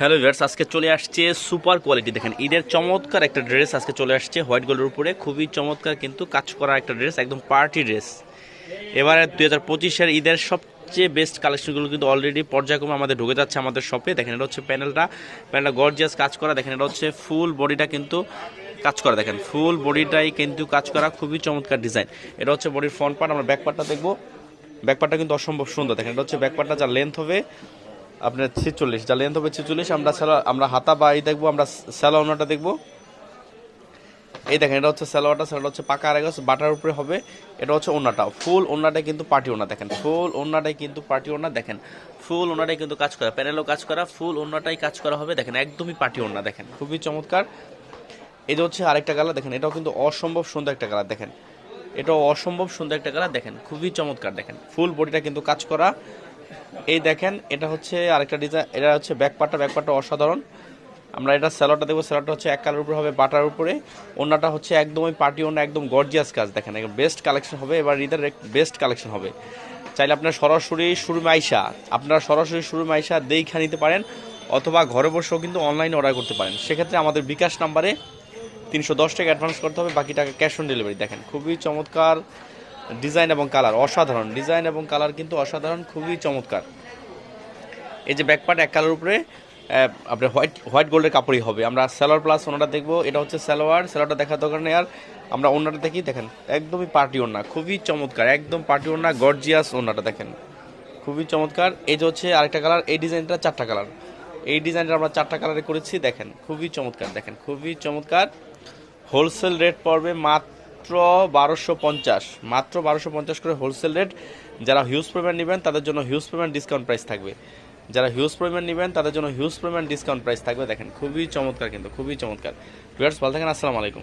Hello viewers, আজকে চলে আসছে সুপার কোয়ালিটি। দেখেন, ঈদের চমৎকার একটা ড্রেস আজকে চলে আসছে হোয়াইট গোল্ডের উপরে। খুবই চমৎকার কিন্তু কাজ করা একটা ড্রেস, একদম পার্টি ড্রেস। এবারে দুই হাজার পঁচিশের ঈদের সবচেয়ে বেস্ট কালেকশনগুলো কিন্তু অলরেডি পর্যায়ক্রমে আমাদের ঢুকে যাচ্ছে আমাদের শপে দেখেন, এটা হচ্ছে প্যানেলটা। প্যানেলটা গর্জিয়াস কাজ করা। দেখেন, এটা হচ্ছে ফুল বডিটা কিন্তু কাজ করা। দেখেন ফুল বডিটাই কিন্তু কাজ করা। খুবই চমৎকার ডিজাইন এটা হচ্ছে বডির ফ্রন্ট পার্ট আমরা ব্যাক পার্টটা দেখব। ব্যাক পার্টটা কিন্তু অসম্ভব সুন্দর। দেখেন, এটা হচ্ছে ব্যাক পার্টটা যার লেন্থ হবে আপনার ছেচল্লিশ, যা লেন্থ হবে ছেচল্লিশ, আমরা আমরা হাতা বা এই দেখব, আমরা স্যালোনাটা দেখব। এই দেখেন, এটা হচ্ছে স্যালোয়ারটা স্যালোয়ার হচ্ছে পাকা আড়াই বাটার উপরে হবে, এটা হচ্ছে ওনাটা ফুল ওনাটাই কিন্তু পার্টি ওনা দেখেন ফুল ওনাটাই কিন্তু পার্টি ওনা দেখেন ফুল ওনাটাই কিন্তু কাজ করা প্যানেলও কাজ করা ফুল ওনাটাই কাজ করা হবে, দেখেন, একদমই পার্টি ওনা দেখেন, খুবই চমৎকার। এটা হচ্ছে আরেকটা কালার দেখেন, এটাও কিন্তু অসম্ভব সুন্দর একটা কালার দেখেন, এটাও অসম্ভব সুন্দর একটা কালার দেখেন, খুবই চমৎকার, দেখেন ফুল বডিটা কিন্তু কাজ করা। এই দেখেন, এটা হচ্ছে আরেকটা ডিজাইন এটা হচ্ছে ব্যাক পার্টটা ব্যাক পার্টটা অসাধারণ। আমরা এটা স্যালোডটা দেখব স্যালোডটা হচ্ছে এক কালার উপরে হবে, বাটার উপরে। ওনাটা হচ্ছে একদমই পার্টি ওনা একদম গর্জিয়াস কাজ, দেখেন বেস্ট কালেকশন হবে। এবার ঈদের বেস্ট কালেকশন হবে। চাইলে আপনার সরাসরি শুরু মাইশা আপনারা সরাসরি শুরু মাইশা দেখা নিতে পারেন, অথবা ঘরে বসেও কিন্তু অনলাইনে অর্ডার করতে পারেন। সেক্ষেত্রে আমাদের বিকাশ নাম্বারে তিনশো দশ টাকা অ্যাডভান্স করতে হবে, বাকি টাকা ক্যাশ অন ডেলিভারি দেখেন, খুবই চমৎকার ডিজাইন এবং কালার, অসাধারণ। ডিজাইন এবং কালার কিন্তু অসাধারণ, খুবই চমৎকার। এই যে ব্যাক পার্ট এক কালার উপরে আপনার হোয়াইট হোয়াইট গোল্ডের কাপড়ই হবে। আমরা সালোয়ার প্লাস ওনাটা দেখব, এটা হচ্ছে সালোয়ার সালোয়ারটা দেখার দরকার নেই আর। আমরা ওনাটা দেখি, দেখেন, একদমই পার্টি ওনা খুবই চমৎকার, একদম পার্টি ওনা গর্জিয়াস ওনাটা দেখেন। খুবই চমৎকার। এই যে হচ্ছে আরেকটা কালার, এই ডিজাইনটা চারটা কালার। এই ডিজাইনটা আমরা চারটা কালারে করেছি, দেখেন, খুবই চমৎকার, দেখেন, খুবই চমৎকার। হোলসেল রেট পড়বে মাত্র বারোশো পঞ্চাশ, মাত্র বারোশো পঞ্চাশ করে হোলসেল রেট যারা হিউজ পেমেন্ট নেবেন, তাদের জন্য হিউজ পেমেন্ট ডিসকাউন্ট প্রাইস থাকবে। যারা হিউজ পেমেন্ট নেবেন, তাদের জন্য হিউজ পেমেন্ট ডিসকাউন্ট প্রাইস থাকবে। দেখেন, খুবই চমৎকার কিন্তু, খুবই চমৎকার। ভিউয়ার্স ভালো থাকেন, আসসালামু আলাইকুম।